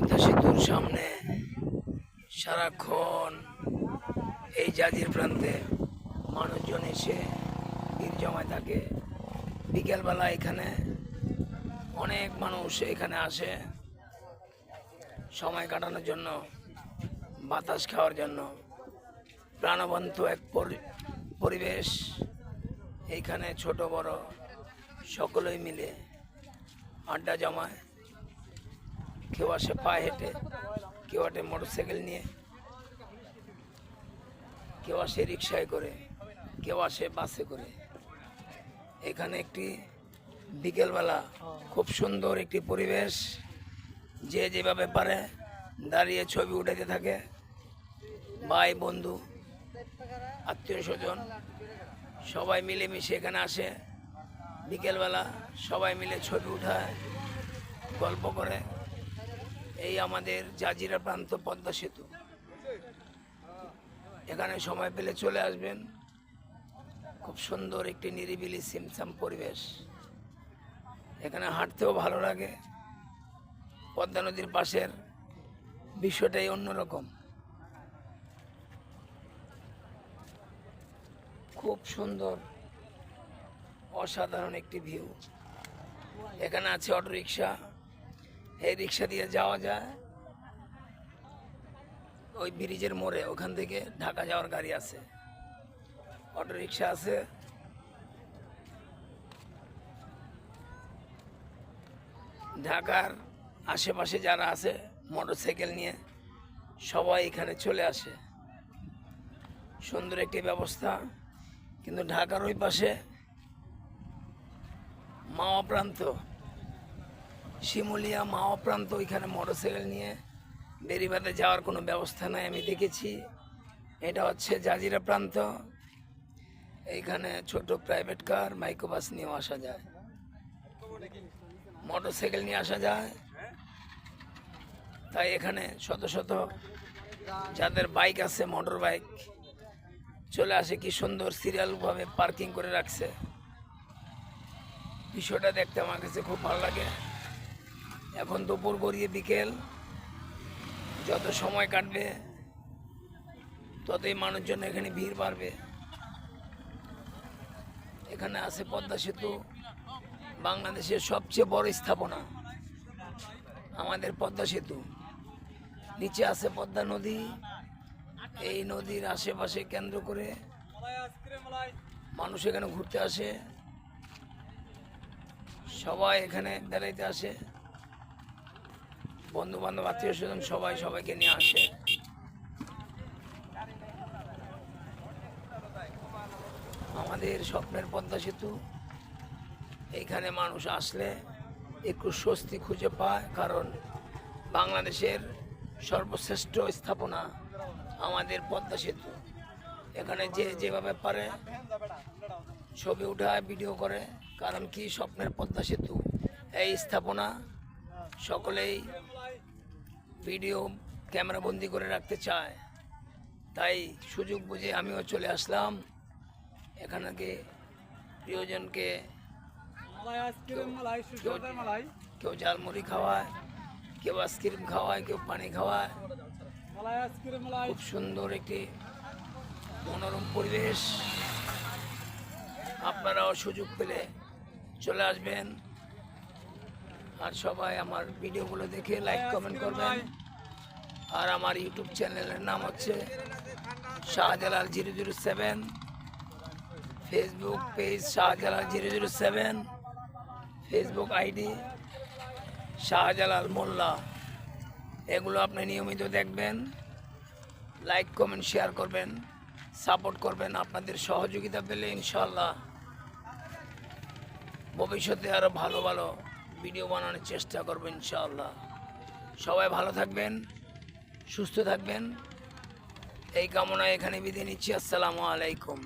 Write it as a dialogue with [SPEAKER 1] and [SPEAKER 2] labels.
[SPEAKER 1] পদ্মা সেতুর সামনে সারাক্ষণ এই জাজির প্রান্তে মানুষজন এসে ভিড় জমায় থাকে। বিকেলবেলা এখানে অনেক মানুষ এখানে আসে সময় কাটানোর জন্য, বাতাস খাওয়ার জন্য। প্রাণবন্ত এক পরি- পরিবেশ এইখানে ছোট বড় সকলেই মিলে আড্ডা জমায়। কেউ আসে পায়ে হেঁটে, কেউ আসে মোটরসাইকেল নিয়ে, কেউ আসে রিক্সায় করে, কেউ আসে বাসে করে। এখানে একটি বিকেলবেলা খুব সুন্দর একটি পরিবেশ, যে যেভাবে পারে দাঁড়িয়ে ছবি উঠাতে থাকে। ভাই, বন্ধু, আত্মীয় স্বজন, সবাই মিলেমিশে এখানে আসে। বিকেলবেলা সবাই মিলে ছবি উঠায়, গল্প করে। এই আমাদের জাজিরা প্রান্ত পদ্মা সেতু। এখানে সময় পেলে চলে আসবেন। খুব সুন্দর একটি নিরিবিলি সিমসাম পরিবেশ। এখানে হাঁটতেও ভালো লাগে। পদ্মা নদীর পাশের বিষয়টাই অন্যরকম। খুব সুন্দর, অসাধারণ একটি ভিউ। এখানে আছে অটো রিক্সা এই রিক্সা দিয়ে যাওয়া যায়। ওই ব্রিজের মোড়ে, ওখান থেকে ঢাকা যাওয়ার গাড়ি আছে। অটো রিক্সা আছে। ঢাকার আশেপাশে যারা আছে, মোটরসাইকেল নিয়ে সবাই এখানে চলে আসে। সুন্দর একটি ব্যবস্থা। কিন্তু ঢাকার ওই পাশে মাওয়া প্রান্ত। শিমুলিয়া মাওয়া প্রান্ত ওইখানে মোটরসাইকেল নিয়ে বেরিবাদে যাওয়ার কোনো ব্যবস্থা নাই, আমি দেখেছি। এটা হচ্ছে জাজিরা প্রান্ত। এইখানে ছোট প্রাইভেট কার মাইক্রোবাস নিয়েও আসা যায়। মোটরসাইকেল নিয়ে আসা যায়। তাই এখানে শত শত যাদের বাইক আছে মোটর বাইক চলে আসে কি সুন্দর সিরিয়ালভাবে পার্কিং করে রাখছে। বিষয়টা দেখতে আমার কাছে খুব ভালো লাগে। এখন দুপুর গড়িয়ে বিকেল। যত সময় কাটবে, ততই মানুষজন এখানে ভিড় বাড়বে। এখানে আছে পদ্মা সেতু, বাংলাদেশের সবচেয়ে বড় স্থাপনা। আমাদের পদ্মা সেতু। নিচে আছে পদ্মা নদী। এই নদীর আশেপাশে কেন্দ্র করে মানুষ এখানে ঘুরতে আসে। সবাই এখানে বেড়াইতে আসে। বন্ধু বান্ধব আত্মীয় স্বজন সবাই সবাইকে নিয়ে আসে। আমাদের স্বপ্নের পদ্মা সেতু এইখানে মানুষ আসলে একটু স্বস্তি খুঁজে পায়, কারণ বাংলাদেশের সর্বশ্রেষ্ঠ স্থাপনা আমাদের পদ্মা সেতু। এখানে যে যেভাবে পারে ছবি উঠায়, ভিডিও করে, কারণ কি স্বপ্নের পদ্মা সেতু, এই স্থাপনা সকলেই ভিডিও ক্যামেরা বন্দি করে রাখতে চায়। তাই সুযোগ বুঝে আমিও চলে আসলাম। এখানকে প্রিয়জনকে কেউ ঝালমুড়ি খাওয়ায়, কেউ আইসক্রিম খাওয়ায়, কেউ পানি খাওয়ায়। খুব সুন্দর একটি মনোরম পরিবেশ। আপনারাও সুযোগ পেলে চলে আসবেন। আর সবাই আমার ভিডিওগুলো দেখে লাইক কমেন্ট করবেন। আর আমার ইউটিউব চ্যানেলের নাম হচ্ছে Shahjalal zero zero seven. Facebook page Shahjalal zero zero seven. Facebook ID Shahjalal Molla. এগুলো আপনি নিয়মিত দেখবেন লাইক কমেন্ট শেয়ার করবেন সাপোর্ট করবেন আপনাদের সহযোগিতা পেলে ইনশাল্লাহ ভবিষ্যতে আরও ভালো ভালো ভিডিও বানানোর চেষ্টা করব ইনশাআল্লাহ। সবাই ভালো থাকবেন, সুস্থ থাকবেন। এই কামনায় এখানে বিদায় নিচ্ছি। আসসালামু আলাইকুম।